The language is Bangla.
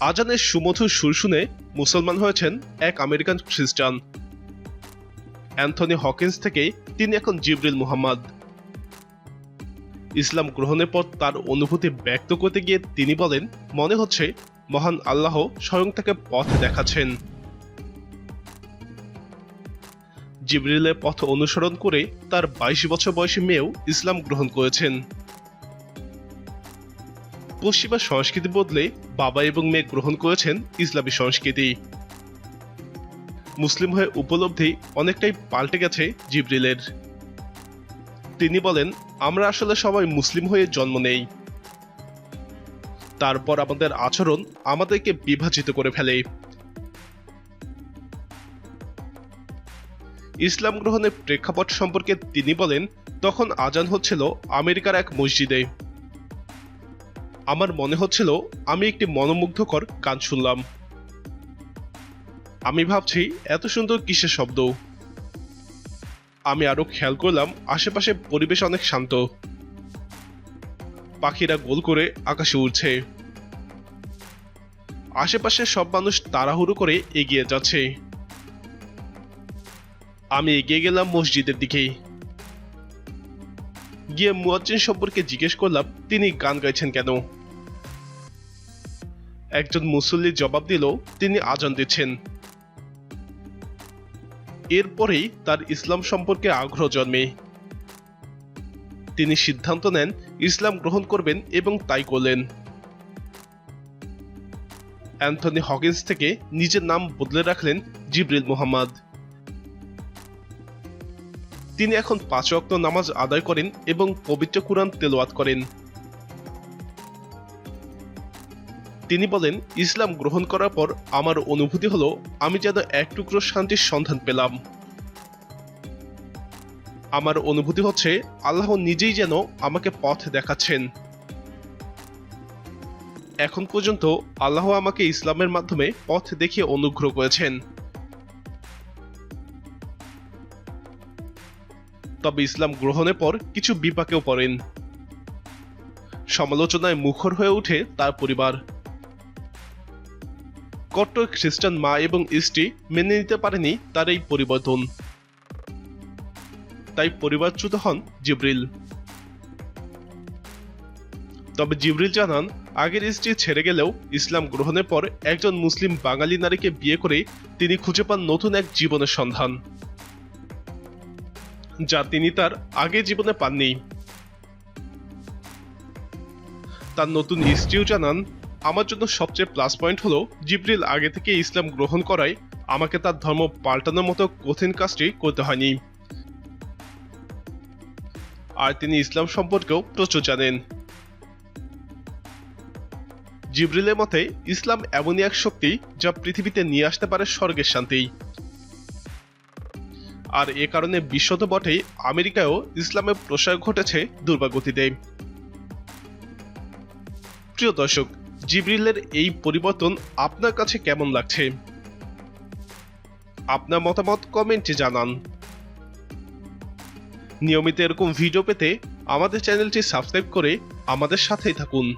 আজানের সুমধুর সুর শুনে মুসলমান হয়েছেন এক আমেরিকান খ্রিস্টান। অ্যান্থনি হকিন্স থেকে তিনি এখন জিবরিল মুহাম্মদ। ইসলাম গ্রহণের পর তার অনুভূতি ব্যক্ত করতে গিয়ে তিনি বলেন, মনে হচ্ছে মহান আল্লাহ স্বয়ং তাকে পথ দেখাচ্ছেন। জিবরিলের পথ অনুসরণ করে তার বাইশ বছর বয়সী মেয়েও ইসলাম গ্রহণ করেছেন। পশ্চিমা সংস্কৃতি বদলে বাবা এবং মেয়ে গ্রহণ করেছেন ইসলামী সংস্কৃতি। মুসলিম হয়ে উপলব্ধি অনেকটাই পাল্টে গেছে জিবরিলের। তিনি বলেন, আমরা আসলে সবাই মুসলিম হয়ে জন্ম নেই। তারপর আমাদের আচরণ আমাদেরকে বিভাজিত করে ফেলে। ইসলাম গ্রহণের প্রেক্ষাপট সম্পর্কে তিনি বলেন, তখন আজান হচ্ছিল আমেরিকার এক মসজিদে। আমার মনে হচ্ছিল আমি একটি মনোমুগ্ধকর গান শুনলাম। আমি ভাবছি, এত সুন্দর কিসের শব্দ? আমি আরও খেয়াল করলাম, আশেপাশে পরিবেশ অনেক শান্ত। পাখিরা গোল করে আকাশে উড়ছে। আশেপাশে সব মানুষ তাড়াহুড়ো করে এগিয়ে যাচ্ছে। আমি এগিয়ে গেলাম মসজিদের দিকে। গিয়ে মুয়াজ্জিন সম্পর্কে জিজ্ঞেস করলাম, তিনি গান গাইছেন কেন? একজন মুসল্লি জবাব দিল, তিনি আজান দিচ্ছেন। এরপরেই তার ইসলাম সম্পর্কে আগ্রহ জন্মে। তিনি সিদ্ধান্ত নেন, ইসলাম গ্রহণ করবেন এবং তাই করলেন। অ্যান্থনি হকিন্স থেকে নিজের নাম বদলে রাখলেন জিবরিল মোহাম্মদ। তিনি এখন পাঁচ ওয়াক্ত নামাজ আদায় করেন এবং পবিত্র কুরআন তেলাওয়াত করেন। তিনি বলেন, ইসলাম গ্রহণ করার পর আমার অনুভূতি হলো, আমি যেন এক টুকরো শান্তির সন্ধান পেলাম। আমার অনুভূতি হচ্ছে, আল্লাহ নিজেই যেন আমাকে পথ দেখাচ্ছেন। এখন পর্যন্ত আল্লাহ আমাকে ইসলামের মাধ্যমে পথ দেখিয়ে অনুগ্রহ করেছেন। তবে ইসলাম গ্রহণের পর কিছু বিপাকেও পড়েন। সমালোচনায় মুখর হয়ে ওঠে তার পরিবার। কট্টর খ্রিস্টান মা এবং স্ত্রী মেনে নিতে পারেনি তার এই পরিবর্তন। তাই পরিবারচ্যুত হন জিব্রিল। তবে জিব্রিল জানান, আগের স্ত্রী ছেড়ে গেলেও ইসলাম গ্রহণের পর একজন মুসলিম বাঙালি নারীকে বিয়ে করে তিনি খুঁজে পান নতুন এক জীবনের সন্ধান। যা তিনি তার আগে জীবনে পাননি। তার নতুন স্ত্রীও জানান আমার জন্য সবচেয়ে প্লাস পয়েন্ট হলো, জিব্রিল আগে থেকে ইসলাম গ্রহণ করায় আমাকে তার ধর্ম পাল্টানোর মতো কঠিন কাজটি করতে হয়নি। আর তিনি ইসলাম সম্পর্কেও প্রচুর জানেন। জিব্রিলের মতে, ইসলাম এমনই এক শক্তি যা পৃথিবীতে নিয়ে আসতে পারে স্বর্গের শান্তি। আর এ কারণে বিশ্ব তো বটেই আমেরিকায়ও ইসলামের প্রসার ঘটেছে দুর্বাগতিতে প্রিয় দর্শক জিব্রিলের এই পরিবর্তন আপনার কাছে কেমন লাগছে? আপনার মতামত কমেন্টে জানান। নিয়মিত এরকম ভিডিও পেতে আমাদের চ্যানেলটি সাবস্ক্রাইব করে আমাদের সাথেই থাকুন।